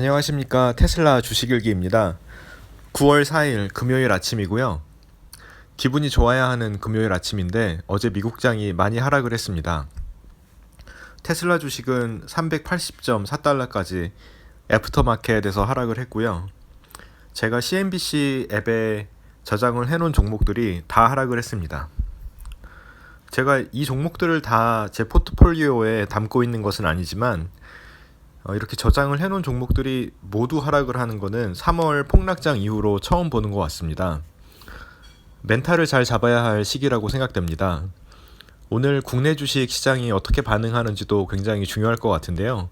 안녕하십니까 테슬라 주식일기입니다. 9월 4일 금요일 아침이고요. 기분이 좋아야 하는 금요일 아침인데 어제 미국장이 많이 하락을 했습니다. 테슬라 주식은 380.4달러까지 애프터마켓에서 하락을 했고요. 제가 CNBC 앱에 저장을 해놓은 종목들이 다 하락을 했습니다. 제가 이 종목들을 다 제 포트폴리오에 담고 있는 것은 아니지만 어, 이렇게 저장을 해놓은 종목들이 모두 하락을 하는 것은 3월 폭락장 이후로 처음 보는 것 같습니다. 멘탈을 잘 잡아야 할 시기라고 생각됩니다. 오늘 국내 주식 시장이 어떻게 반응하는지도 굉장히 중요할 것 같은데요.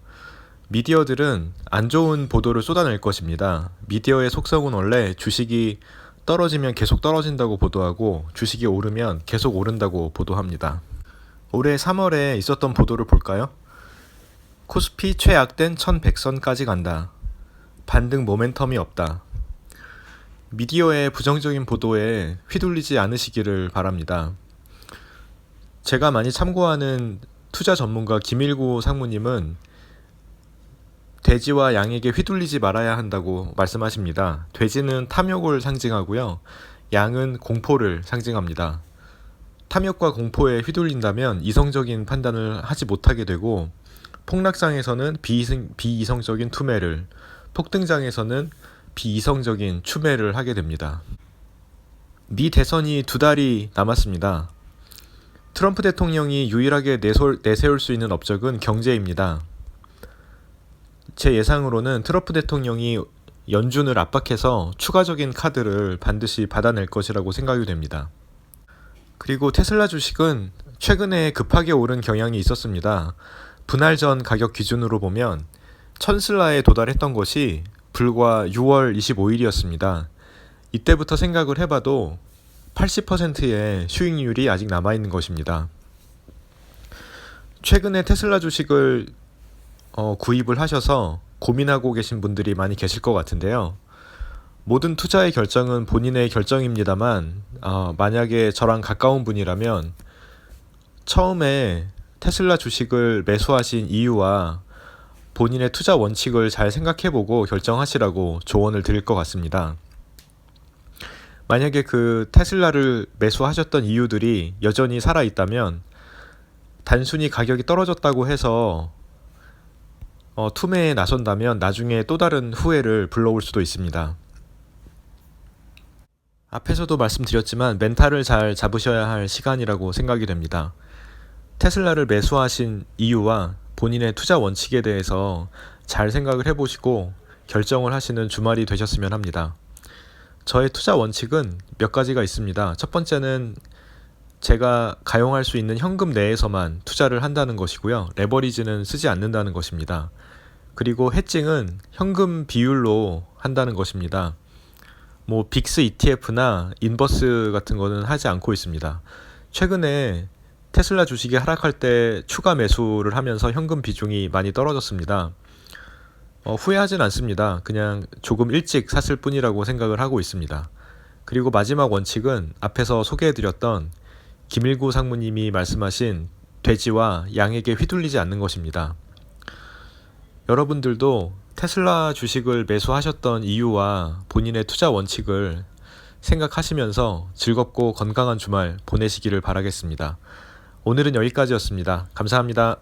미디어들은 안 좋은 보도를 쏟아낼 것입니다. 미디어의 속성은 원래 주식이 떨어지면 계속 떨어진다고 보도하고 주식이 오르면 계속 오른다고 보도합니다. 올해 3월에 있었던 보도를 볼까요? 코스피 최악된 1100선까지 간다. 반등 모멘텀이 없다. 미디어의 부정적인 보도에 휘둘리지 않으시기를 바랍니다. 제가 많이 참고하는 투자 전문가 김일구 상무님은 돼지와 양에게 휘둘리지 말아야 한다고 말씀하십니다. 돼지는 탐욕을 상징하고요. 양은 공포를 상징합니다. 탐욕과 공포에 휘둘린다면 이성적인 판단을 하지 못하게 되고 폭락장에서는 비이성, 비이성적인 투매를, 폭등장에서는 비이성적인 추매를 하게 됩니다. 미 대선이 두 달이 남았습니다. 트럼프 대통령이 유일하게 내솔, 내세울 수 있는 업적은 경제입니다. 제 예상으로는 트럼프 대통령이 연준을 압박해서 추가적인 카드를 반드시 받아낼 것이라고 생각이 됩니다. 그리고 테슬라 주식은 최근에 급하게 오른 경향이 있었습니다. 분할 전 가격 기준으로 보면 천슬라에 도달했던 것이 불과 6월 25일이었습니다. 이때부터 생각을 해봐도 80%의 수익률이 아직 남아있는 것입니다. 최근에 테슬라 주식을 어, 구입을 하셔서 고민하고 계신 분들이 많이 계실 것 같은데요. 모든 투자의 결정은 본인의 결정입니다만, 어, 만약에 저랑 가까운 분이라면 처음에 테슬라 주식을 매수하신 이유와 본인의 투자 원칙을 잘 생각해보고 결정하시라고 조언을 드릴 것 같습니다. 만약에 그 테슬라를 매수하셨던 이유들이 여전히 살아있다면 단순히 가격이 떨어졌다고 해서 어, 투매에 나선다면 나중에 또 다른 후회를 불러올 수도 있습니다. 앞에서도 말씀드렸지만 멘탈을 잘 잡으셔야 할 시간이라고 생각이 됩니다. 테슬라를 매수하신 이유와 본인의 투자 원칙에 대해서 잘 생각을 해보시고 결정을 하시는 주말이 되셨으면 합니다. 저의 투자 원칙은 몇 가지가 있습니다. 첫 번째는 제가 가용할 수 있는 현금 내에서만 투자를 한다는 것이고요. 레버리지는 쓰지 않는다는 것입니다. 그리고 해칭은 현금 비율로 한다는 것입니다. 뭐 빅스 ETF나 인버스 같은 거는 하지 않고 있습니다. 최근에 테슬라 주식이 하락할 때 추가 매수를 하면서 현금 비중이 많이 떨어졌습니다. 어, 후회하진 않습니다. 그냥 조금 일찍 샀을 뿐이라고 생각을 하고 있습니다. 그리고 마지막 원칙은 앞에서 소개해드렸던 김일구 상무님이 말씀하신 돼지와 양에게 휘둘리지 않는 것입니다. 여러분들도 테슬라 주식을 매수하셨던 이유와 본인의 투자 원칙을 생각하시면서 즐겁고 건강한 주말 보내시기를 바라겠습니다. 오늘은 여기까지였습니다. 감사합니다.